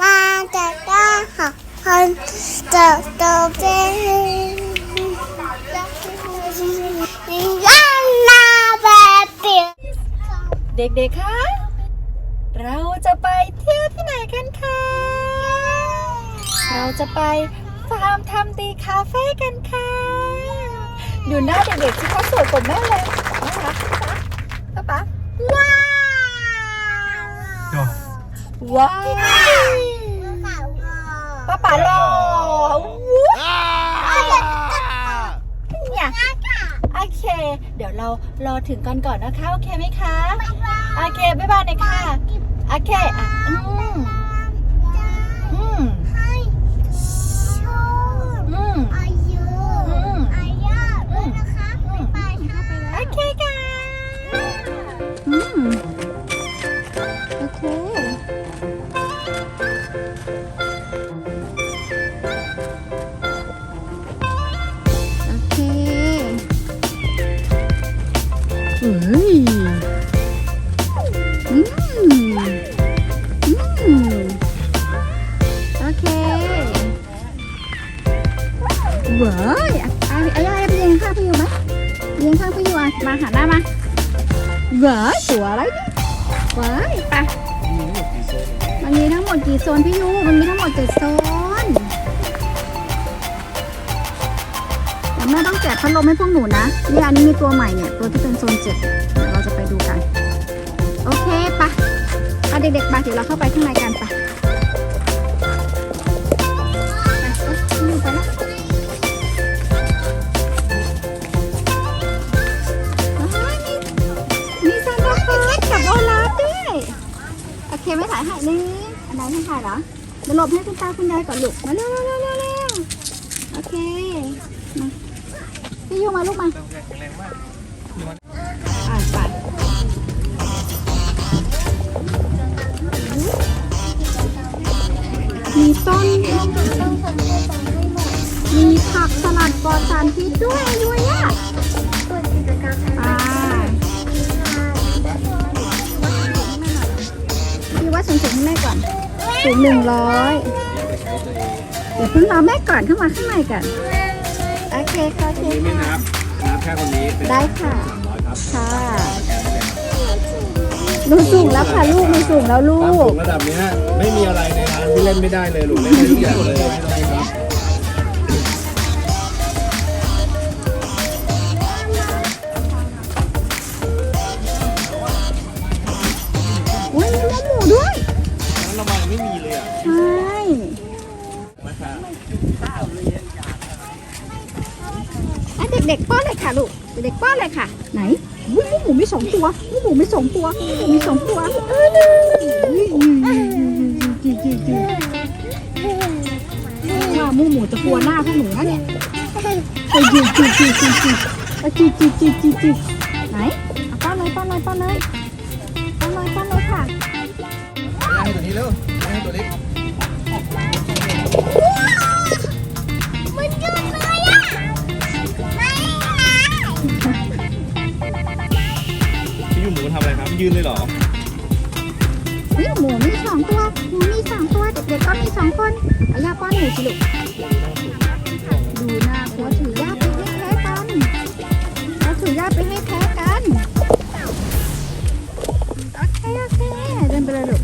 มาจะได้หาคนจะจะเป็นยังนาแบบเปียเด็กๆ คะ เราจะไปเที่ยวที่ไหนกันคะ เราจะไปฟาร์มทำตีคาเฟ่กันค่ะ ดูหน้าเด็กๆที่เขาสวยกว่าแม่เลยนะคะป๊าป๊าว้าว ว้าว ป๊าป๊าหล่อว้าวเนี่ยโอเค เดี๋ยวเรารอถึงกันก่อนนะคะ โอเคไหมคะ โอเค บ๊ายบายหน่อยค่ะ โอเคอะอืม มีตัวใหม่เนี่ย ตัวที่เป็นโซนเจ็ดเดี๋ยวเราจะไปดูกัน โอเคปะอะเด็กๆไปเดี๋ยวเราเข้าไปข้างในกันปไปไปไปละอ้วมีซานตาคลอสกับโอลาด้วยโอเคไม่ถ่ายให้นี่อันไหนไม่ถ่ายเหรอเดี๋ยวหลบให้คุณตาคุณยายก่อนลูกมาเร็วเร็วเร็วเร็วเร็วโอเคมาพี่ยูมาลูกมา ต้นมีผักสลัดปลอดสารพิษด้วยด้วยอะอ่าพี่ว่าสูงสูงให้แม่ก่อนสูงหนึ่งร้อยเดี๋ยวเพิ่งรอแม่ก่อนเข้ามาข้างในกันโอเคค่ะโอเคนี่ไม่ค่ะนับนับแค่คนนี้ได้ค่ะสามร้อยครับค่ะ หนูสูงแล้วค่ะลูกหนูสูงแล้วลูความสูก งระดับเนี้ยไม่มีอะไรในร้านที่เล่นไม่ได้เลยลูกเล่นได้ทุกอย่างเลยไม่ต้องครับอุ้ยมีเนื้อหมูด้วยร้านเรามาไม่มีเลยอะใช่อะเด็กๆป้อนเลยค่ะลูก เด็กๆป้อนเลยค่ะ ไหน มูมีสองตัวหมูมีสองตัวหมูมีสองตัวเออจีจีจีว่ามูหมูจะกลัวหน้าพวกหนูนะเนี่ยไปจีจีจีจีจีไปจีจีจีจีจีไหนป้อนเลยป้อนเลยป้อนเลยป้อนเลยป้อนเลยค่ะย่างให้ตัวนี้เร็ว ยืนเลยเหรอหมูมีสองตัวหมูมีสองตัว เด็กๆก็มีสองคนเอาย่าป้อนหนูสิลูกดูหน้าหัวถือย่าไปให้แพ้กันเราถือย่าไปให้แพ้กันโอเคโอเคเดินไปเลยลูก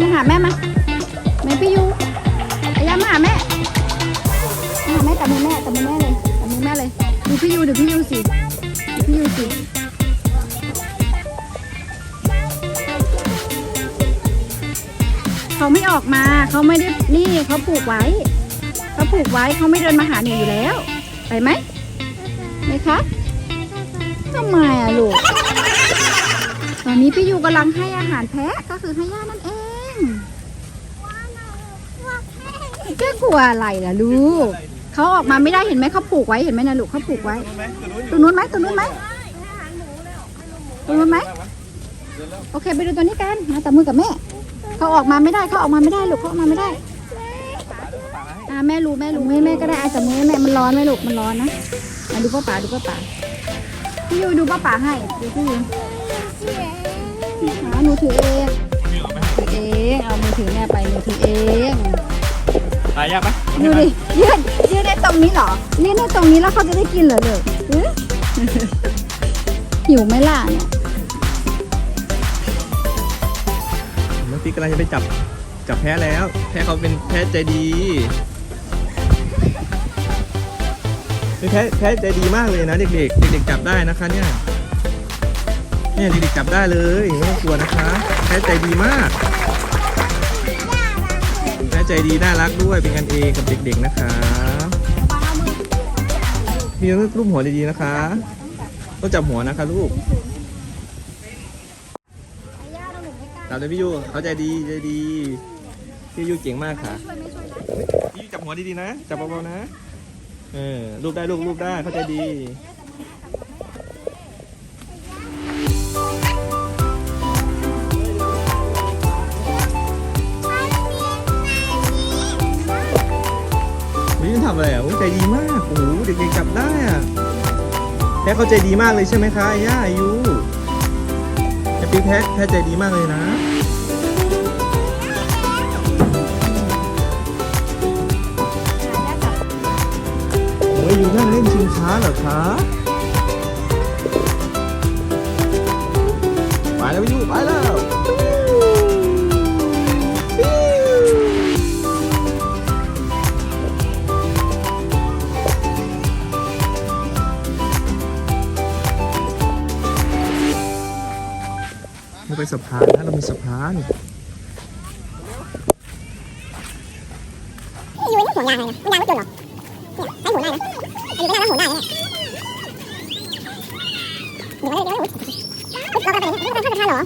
มาหาแม่มา ดูพี่ยูสิพี่ยูสิเขาไม่ออกมาเขาไม่ได้นี่เขาผูกไว้เขาผูกไว้เขาไม่เดินมาหาหนูอยู่แล้ว ไปไหมไหมคะทำไมอะลูกตอนนี้พี่ยูกำลังให้อาหารแพะก็คือให้ย่านั่นเองจะกลัวอะไรล่ะลูก เขาออกมาไม่ได้เห็นไหมเขาผูกไว้เห็นไหมนะลูกเขาผูกไว้ตรงนู้นไหมตรงนู้นไหมตรงนู้นไหมโอเค ไปดูตัวนี้กันมาจับมือกับแม่เขาออกมาไม่ได้เขาออกมาไม่ได้ลูกเขาออกมาไม่ได้อ่าแม่รู้แม่รู้แม่แม่ก็ได้อาจจะมือแม่มันร้อนไหมลูกมันร้อนนะมาดูพ่อป๋าดูพ่อป๋าพี่ยูดูป้าป๋าให้ดูพี่ยูหาหนูถือเองถือเองเอามือถือแม่ไปหนูถือเอง ตายยากปะดูดิยืดยืดได้ตรงนี้เหรอยืดได้ตรงนี้แล้วเขาจะได้กินเหรอเลยหิวไหมล่ะเนี่ยน้องปิ๊กกำลังจะไปจับจับแพ้แล้ว แพ้เขาเป็นแพ้ใจดีเป็นแพ้แพ้ใจดีมากเลยนะเด็กๆ เด็กๆจับได้นะคะเนี่ยเนี่ยเด็กๆจับได้เลยไม่ต้องกลัวนะคะ แพ้ใจดีมากแพ้ ใจดีน่ารักด้วยเป็นกันเองกับเด็กๆนะคะพี่ต้องรูปหัวดีๆนะคะต้องจับหัวนะคะลูกจับเลยพี่ยูเขาใจดีใจดีพี่ยูเก่งมากค่ะพี่ยูจับหัวดีๆนะจับเบาๆนะเออรูปได้ลูกรูปได้เขาใจดี พี่ทำอะไรอะใจดีมากโอ้โหเด็กๆจับได้อะแพ้เขาใจดีมากเลยใช่ไหมคะย่าอายุแฮปปี้แพ้แพ้ใจดีมากเลยนะโอ้ยอยู่นั่งเล่นชิงช้าเหรอคะ สะพานนะเรามีสะพานอยู่ในห่วงยางเลยนะห่วงยางไม่จนหรอเนี่ยใช้หมุนได้นะอันนี้ก็น่าจะหมุนได้นะเดี๋ยวเดี๋ยวเดี๋ยวเราไปไหนนี่เราไปทานเหรอ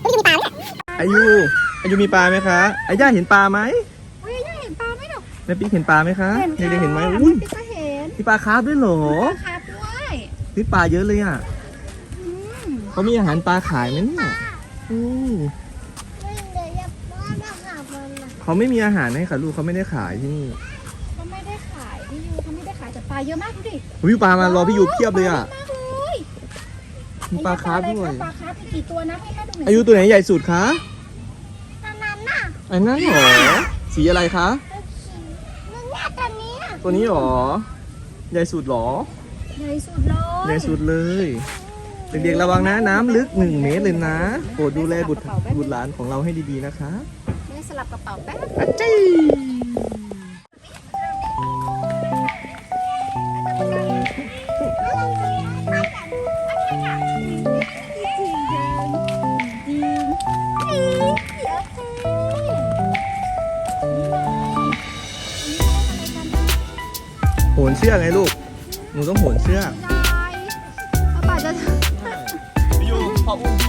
ไม่ได้มีปลาเนี่ยอายุอายุมีปลาไหมคะอาย่าเห็นปลาไหมเฮ้ยยังเห็นปลาไหมหรอแม่ปิ๊กเห็นปลาไหมคะเห็นเด็กๆเห็นไหมค่ะอุ้ยพี่ก็เห็นมีปลาคาร์ฟด้วยเหรอครับด้วยนี่ปลาเยอะเลยอะอืม เขามีอาหารปลาขายไหมเนี่ยอืมไม่เดี๋ยวอย่าป้อนอาหารมันนะเขาไม่มีอาหารให้ค่ะลูกเขาไม่ได้ขายที่นี่เขาไม่ได้ขายพี่ยูเขาไม่ได้ขายแต่ปลาเยอะมากดูดิอุ้ยปลามารอพี่อยู่เพียบเลยอะปลาเยอะมากเลยมีปลาคาร์ฟด้วยปลาคาร์ฟมีกี่ตัวนะให้แม่ดูหน่อยอายุตัวไหนใหญ่สุดคะตอนนั้นน่ะอันนั้นเหรอสีอะไรคะมึงเนี่ยตอนนี้อะตัวนี้เหรอใหญ่สุดเหรอใหญ่สุดเลยใหญ่สุดเลย เด็กๆระวังนะ น้ำลึกหนึ่งเมตรเลยนะโปรดดูแลบุตรบุตรหลานของเราให้ดีๆนะคะแม่สลับกระเป๋าแป๊บอัจจี้โหนเชือกไงลูก หนูต้องโหนเชือก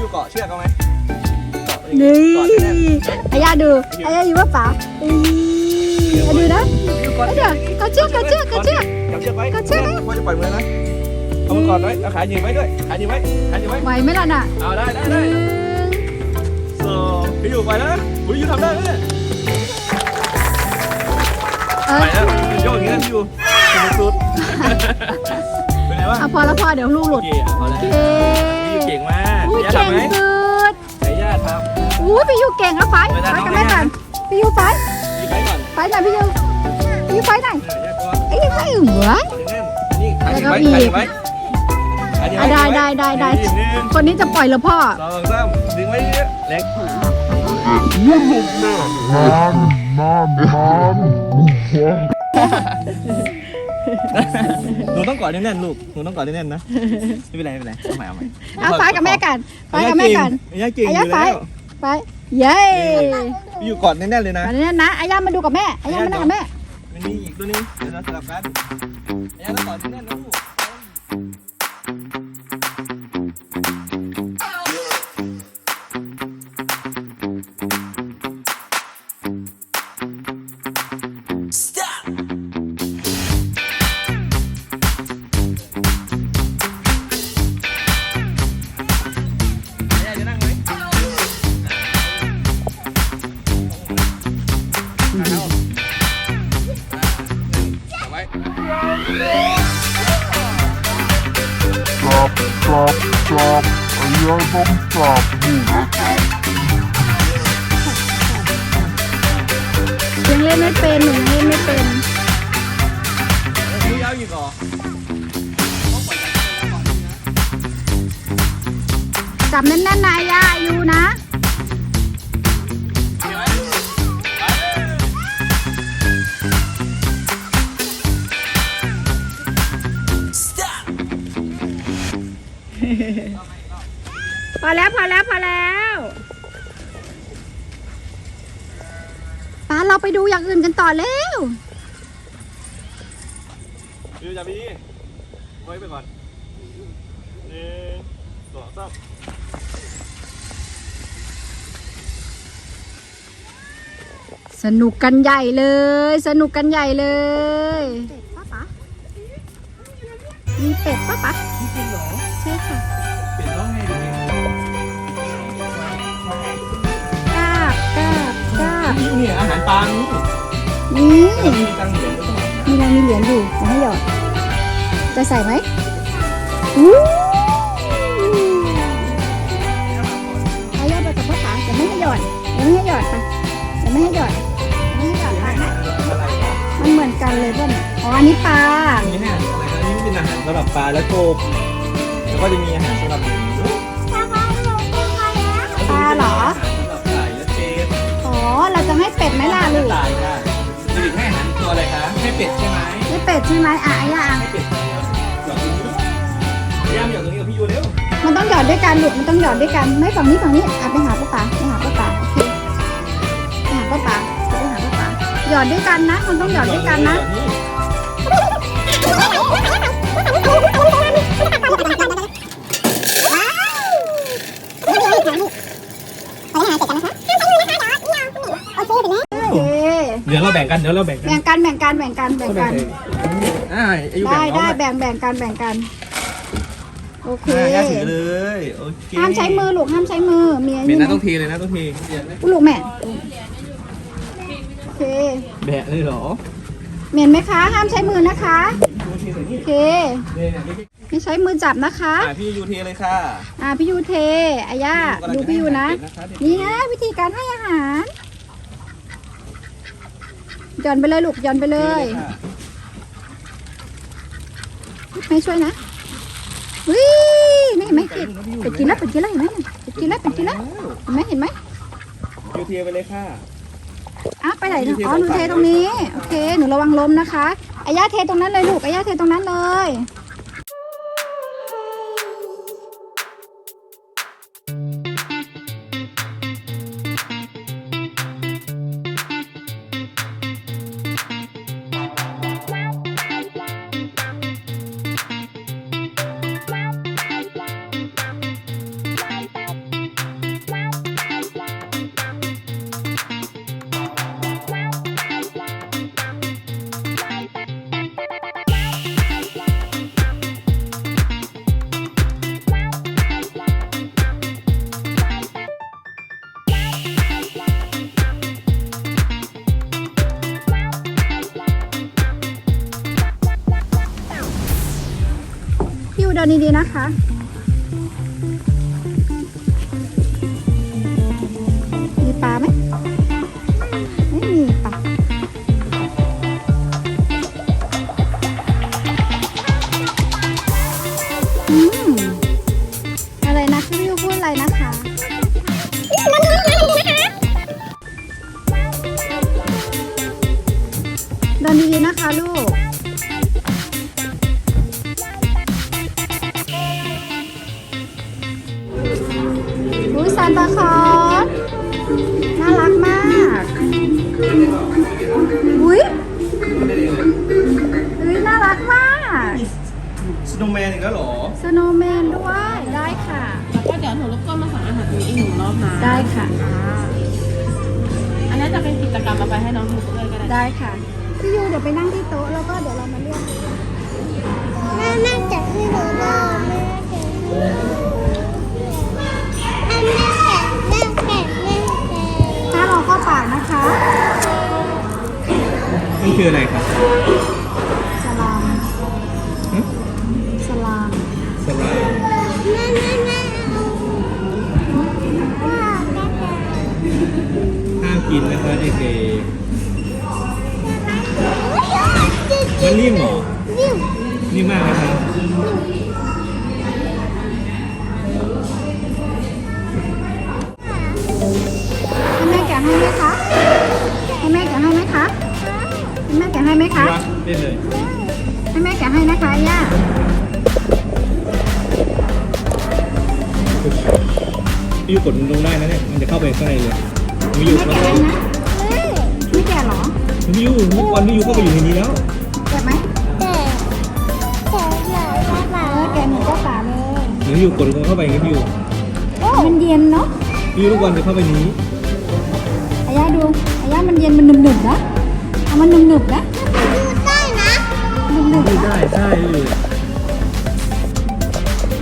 ออุ้มพี่ยูเกาะเชือกเอาไหมเกาะนี่เกาะแน่นอายาดูอายาอยู่ว่าป๋าอีอาดูนะพี่ยูเกาะเอาเดี๋ยวกระเชือกกระเชือกกระเชือก จับเชือกไว้กระเชือกไว้พ่อจะปล่อยมือนะเอามือกอดไว้เอาขาหยิบไว้ด้วยขาหยิบไว้ขาหยิบไว้ไหวไหมล่ะน่ะเอาได้ได้หได้นึ่ง สองพี่ยูไปแล้วนะอุ้ยยูทำได้ไหมเนี่ยเอไปอแล้วโยกอย่างนี้นะพี่ยูสุดๆเป็นไงบ้างเอาพอแล้วพอเดี๋ยวลูกหโอลุดเคอะพอแล้วโอเคพี่ยู เก่งมากอุ้ยย่าเก่งทำไหมสุดไอ้ย่าทอุ้ยพี่ยูเก่งแล้วไฟไปไฟด้านนอกกับแม่ไปก่ด้าอนนพี่ยูไฟำพี่ไปก่อนไฟหน่อยพี่ยูพี่ยูไฟหน่อยเออย่ากลัวไอ้ยังไงหัวแน่นๆอันนี้ขาหยิบไว้ขาหยิบไว้ขาหยิบอะไว้ได้ได้ได้ได้หนึ่งคนนี้จะปล่อยแล้วพ่อ สองสามดึงไว้เยอะเล็ก หนูต้องกอดแน่นๆลูก หนูต้องกอดแน่นๆนะ ไม่เป็นไรไม่เป็นไรเอาใหม่เอาใหม่เอาไฟกับแม่กันไฟกับแม่กันอายาเก่งออายายู่ไฟแล้วไฟเย้พี่อยู่กอดแน่นๆเลยนะมาเนี่ยนะอายามาดูกับแม่อายามาดูกับแม่มันมีอีกตัวนึงเดี๋ยวเราสลับกันอายาต้องกอดแน่นๆนะลูกา เราไปดูอย่างอื่นกันต่อเร็วพี่จับพี่ไว้ไปก่อนหนึ่งสองสามสนุกกันใหญ่เลย สนุกกันใหญ่เลยป้าป๋ามีเป็ดป้าป๋าจริงเหรอใช่ค่ะ นี่เนี่ยอาหารปลานี่นี่แล้วมีตังเหรียญด้วยมีอะไรมีเหรียญอยู่จะให้หยอด จะใส่ไหมอู้เอาหยอดไปกับป้าป๋าจะไม่ให้หยอดจะไม่ให้หยอดไปจะไม่ให้หยอดจะไม่ให้หยอดไปนะมันเหมือนกันเลยป่ะเนี่ยอ๋ออันนี้ปลาอันนี้เนี่ยอะไรนะนี่เป็นอาหารสำหรับปลาและกบแล้วก็จะมีอาหารสำหรับหนูปลาเหรอ อ๋อ เราจะให้เป็ดไหมล่ะลูกตายค่ะจะถึงให้อาหารตัวอะไรคะให้เป็ดใช่ไหมให้เป็ดใช่ไหมอะอะอะให้เป็ดหยอดตรงนี้พยายามหยอดตรงนี้กับพี่ยูเร็วมันต้องหยอดด้วยกันลูกมันต้องหยอดด้วยกัน ไม่ฝั่งนี้ฝั่งนี้อะไปหาป้าป๋าไปหาป้าป๋าโอเคไปหาป้าป๋าไปหาป้าป๋าหยอดด้วยกันนะ มันต้องหยอดด้วยกันนะ งกันเดี๋ยวเราแบ่งกันแบ่งกันแบ่งกันแบ่งกันแบ่งกัน อ่าอายุได้แบ่งได้เอาแบ่งแบ่งกันแบ่งกัน โอเค อ่าย่าถือเลยโอเคห้ามใช้มือลูกห้ามใช้มือมีไอ้เม็ดนี่นะไหมต้องเทเลยนะต้องเทอุ๊ยลูกแม่โอเคแบะเลยเหรอเหม็นไหมคะ ห้ามใช้มือนะคะต้องเทใส่นี่โอเคเนี่ยเนี่ยไม่ใช้มือจับนะคะ อ่าพี่ยูเทเลยค่ะอ่าพี่ยูเทอาย่าดูพี่ยูนะ นี่นะวิธีการให้อาหาร หย่อนไปเลยลูกหย่อนไปเลย ไม่ช่วยนะวิไม่เห็นไหมเป็ดเป็ดกินแล้วเป็ดกินแล้วเห็นไหมเป็ดกินแล้วเป็ดกินแล้วเห็นไหมเห็นไหมยูเทไปเลยค่ะอ้าวไปไหนเนี่ยอ๋อหนูเทตรงนี้ โอเค หนูระวังล้มนะคะอาย่าเทตรงนั้นเลยลูกอาย่าเทตรงนั้นเลย น พี่ยูกดมันลงได้นะเนี่ย มันจะเข้าไปข้างในเลยพี่ยูแม่แกะให้นะไม่แกะเหรอพี่ยูเมื่อวันพี่ยูเข้าไปอยู่ในนี้แล้วแกะไหมแต่แต่หลายภาษาเออแกะหนูก็ฝาเลยเดี๋ยวพี่ยูกดมันเข้าไปอย่างงี้พี่ยูมันเย็นเนาะพี่ยูทุกวันจะเข้าไปนี้อาย่าดูอาย่ามันเย็นมันหนึบๆนะเอามันหนึบๆนะดูได้นะหนึบไม่ได้ใช่พี่ยู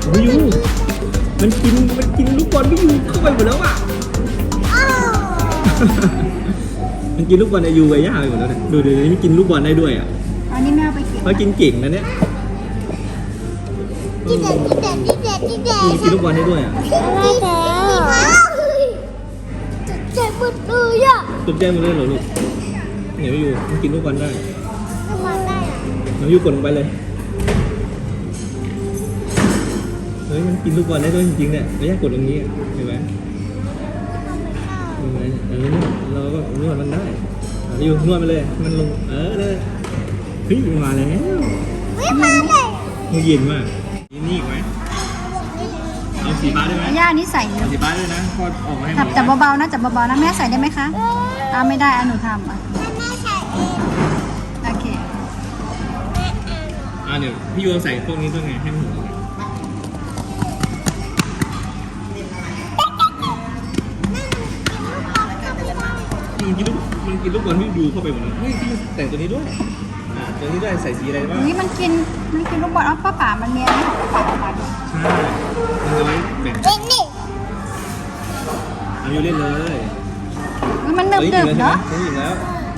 โอ้ยยู มันกินมันกินลูกบอลพี่ยูเข้าไปหมดแล้วอะอ้าวมันกินลูกบอลไอายูไอ้ย่าไปหมดแล้วเนี่ยดูดูนี่มันกินลูกบอลได้ด้วยอะอันนี้แม่เอาไปเก็บเขากินเก่งนะเนี่ยที่เด็ดที่เด็ดที่เด็ดที่เด็นี่ดกินลูกบอลได้ด้วยอะไม่แล้วเจ็บหมดเลยอะตกใจหมดเลยเหรอลูกเนี่ยพี่ยูมันกินลูกบอลได้ทำไมได้อะน้องยูกดลงไปเลย ฮ้ยมันกินลูกบอลได้ด้วยจริงๆเนี่ยไม่ยากกดตรงนี้อะเห็นไหมเห็นไหมเออเราก็นวดมันได้อะพี่ยูนวดไปเลยมันลงเออเลยเฮ้ยมาแล้วไม่มาเลยมือเย็นมากนี่นี่อีกไหมเอาสีฟ้าได้ไหมอาย่านี่ใส่เอาสีฟ้าด้วยนะพอออกมาให้หมจับดจับเบาๆนะจับเบาๆนะแม่ใส่ได้ไหมคะอ่าไม่ได้อันหนูทำอะแม่แม่ใส่เองโอเค อ่าเดี๋ยวพี่ยูใส่พวกนี้ด้วยไงให้มันหมด มันกินลูกมันกินลูกบอลพี่ดูเข้าไปหมดเลยเฮ้ยพี่ยูแต่งตัวนี้ด้วยอ่าตัวนี้ด้วยใส่สีอะไรบ้างนี่มันกินมันกินลูกบอลเอาป้าป๋ามันเนียนนี่ของป้าป๋าออกมาดูใช่มันจะไว้แบ่งเองนี่เอาอยู่เล่นเลยอุ๊ยมันหนึบดึบๆเนาะใช่อยู่แล้ว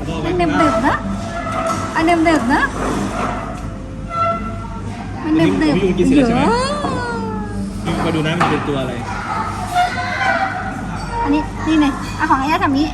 รอไว้มันหนึบดึบๆเนาะอันหนึบดึบๆเนาะมันหนึบดึบพี่ยูกินเสร็จแล้วใช่ไหมเยอะพี่ยูมาดูนะมันเป็นตัวอะไร อันนี้นี่ไงเอาของอาย่าทำนี้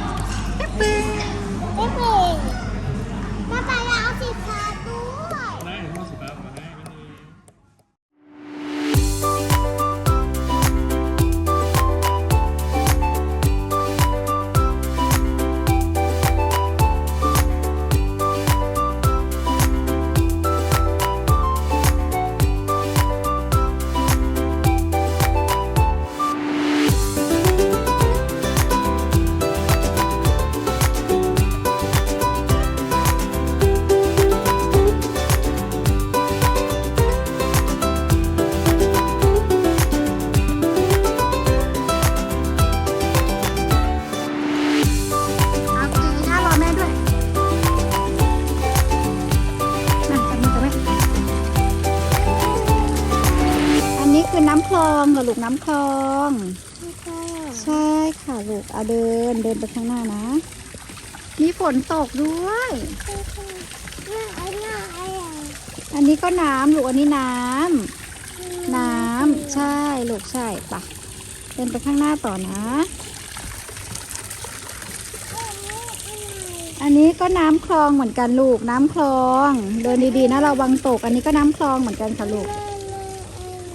นตกด้วยไอ้เนี่ยไอ้อะอันนี้ก็น้ำลูกอันนี้น้ำน้ำใช่ลูกใช่ปะเดินไปข้างหน้าต่อนะ อันนี้ก็น้ำคลองเหมือนกันลูกน้ำคลอง เดินดีๆนะระวังตก อันนี้ก็น้ำคลองเหมือนกันค่ะลูก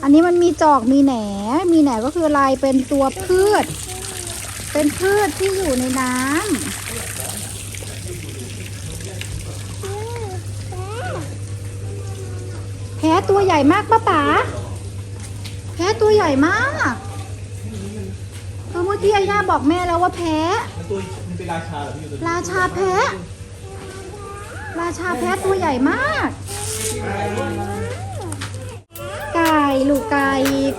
อันนี้มันมีจอกมีแหน มีแหนก็คืออะไรเป็นตัวพืช เป็นพืชที่อยู่ในน้ำแพ้ ตัวใหญ่มากป้าป๋าแพ้ตัวใหญ่มากเออเมื่อกี้อาย่าบอกแม่แล้วว่าแพ้มันตัวมันเป็นราชาเหรอพี่ยูตัวนี้ราชาแพะราชาแพะตัวใหญ่มาก ไก่ลูกไก่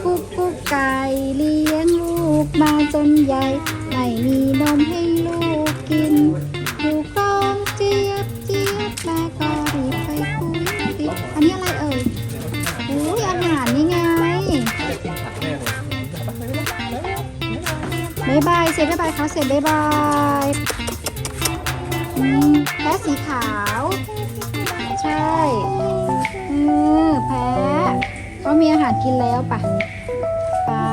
กุ๊กกุ๊กไก่เลี้ยงลูกมาจนใหญ่ไม่มีนมให้ ร็จบายบายเขาเสร็จบายแพ้สีขาว ใช่เออแพ้เขามีอาหารกินแล้วปะปลา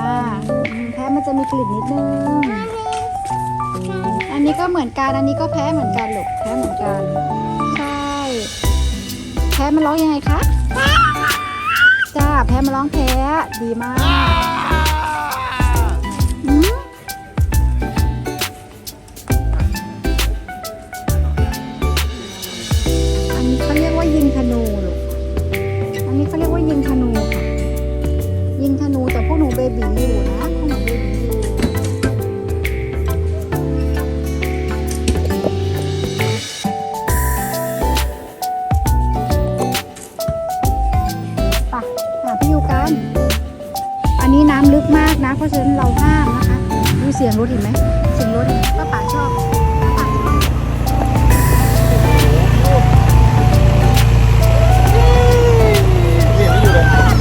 แพ้มันจะมีกลิ่นนิดนึงออันนี้ก็เหมือนกัน อันนี้ก็แพ้เหมือนกันลูกแพ้เหมือนกัน ใช่ แพ้มันร้องยังไงคะ จ้า แพ้มันร้องแพ้ ดีมาก ธนูลูกอันนี้เขาเรียกว่ายิงธนูค่ะ ยิงธนูแต่พวกหนูเบบีอยู่นะพวกหนูเบบีอยู่ไปหาพี่ยูกัน อันนี้น้ำลึกมากนะ เพราะฉะนั้นเราห้ามนะคะ ดูเสียงรถเห็นไหม เสียงรถป้าป๋าชอบ Thank you.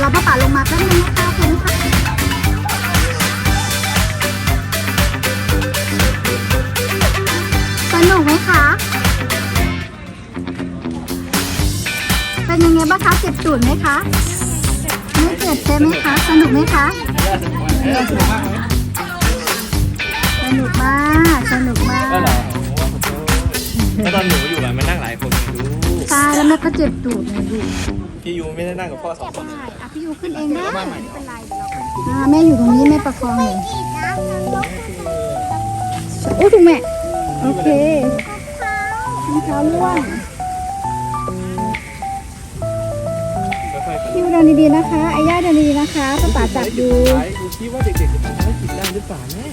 เราป้าป่าลงมาแป๊บนึงนะคะโอเคไหมคะสนุกไหมคะ เป็นยังไงบ้างคะเจ็บตูดไหมคะ ไม่เจ็บใช่ไหมคะ สนุกไหมคะ สนุกมาก สนุกมาก ก็เหรอก็ตอนหนูอยู่อะมันนั่งหลายคนไงดูใช่แล้วแม่ก็เจ็บตูดไงดูพี่ยูไม่ได้นั่งกับพ่อสองคนได้อะพี่ยูขึ้นเองได้ไม่เป็นไรเดี๋ยวเราอ่าแม่อยู่ตรงนี้แม่ประคองเลยโอ้ถูกแม่ โอเครองเท้าล่วงค่อยๆพี่ยูเดินดีๆนะคะไอ้ย่าเดินดีๆนะคะป้าป๋าจับดูดูคิดว่าเด็กๆจะทำภารกิจได้หรือเปล่าแม่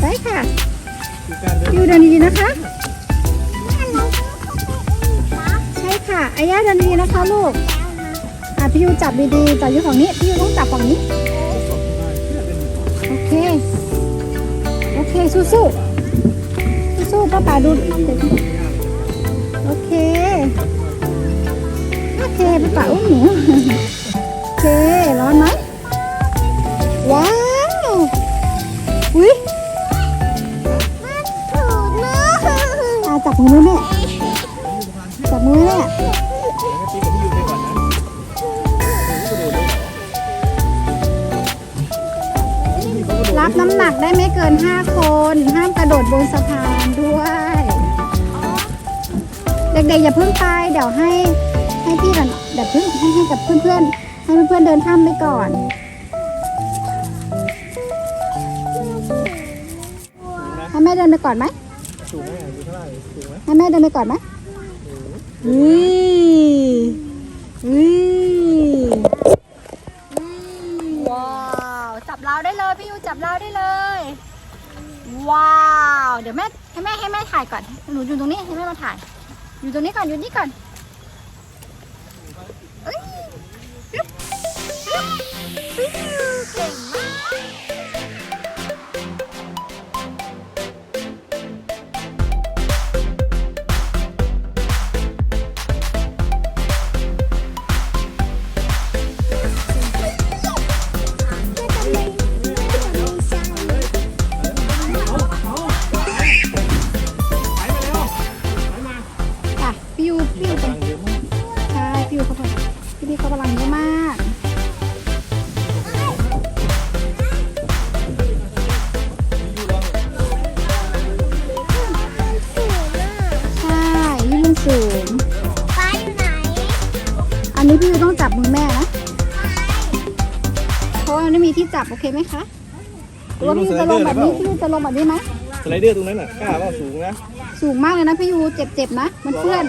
ได้ค่ะ คือการเดิน พี่ยูเดินดีๆนะคะ ค่ะไอ้ย่าเดินดีๆนะคะลูกอะพี่ยูจับดีๆจับอยู่ฝั่งนี้พี่ยูต้องจับฝั่งนี้ โอเค โอเคสู้ๆสู้ๆป้าป๋าดูโอเค โอเคป้าป๋าอุ้มหนูโอเคร้อนไหมว้าวอุ้ยอาจับมือแม่จับมือแม่ พี่กับพี่ยูไปก่อนนะรับน้ำหนักได้ไม่เกิน 5 คน ห้ามกระโดดบนสะพานด้วย เด็กๆอย่าเพิ่งไป เดี๋ยวให้ให้พี่ก่อนเดี๋ยวเพิ่งให้ให้กับเพื่อนๆ ให้เพื่อนๆเดินข้ามไปก่อนให้แม่เดินไปก่อนไหมให้แม่เดินไปก่อนไหม อุ้ยอุ้ยว้าวจับเราได้เลยพี่ยูจับเราได้เลย ว้าว เดี๋ยวแม่ให้แม่ให้แม่ถ่ายก่อนหนูอยู่ตรงนี้ให้แม่มาถ่าย อยู่ตรงนี้ก่อนอยู่นี่ก่อนเอ้ยเก่งมาก จับโอเคไหมคะหรือว่าพี่ยูจะลงแบบนี้พี่ยูจะลงแบบนี้ไหมสไลเดอร์ตรงนั้นอะกล้าว่าสูงนะ สูงมากเลยนะพี่ยูเจ็บๆนะ มันเพื่อน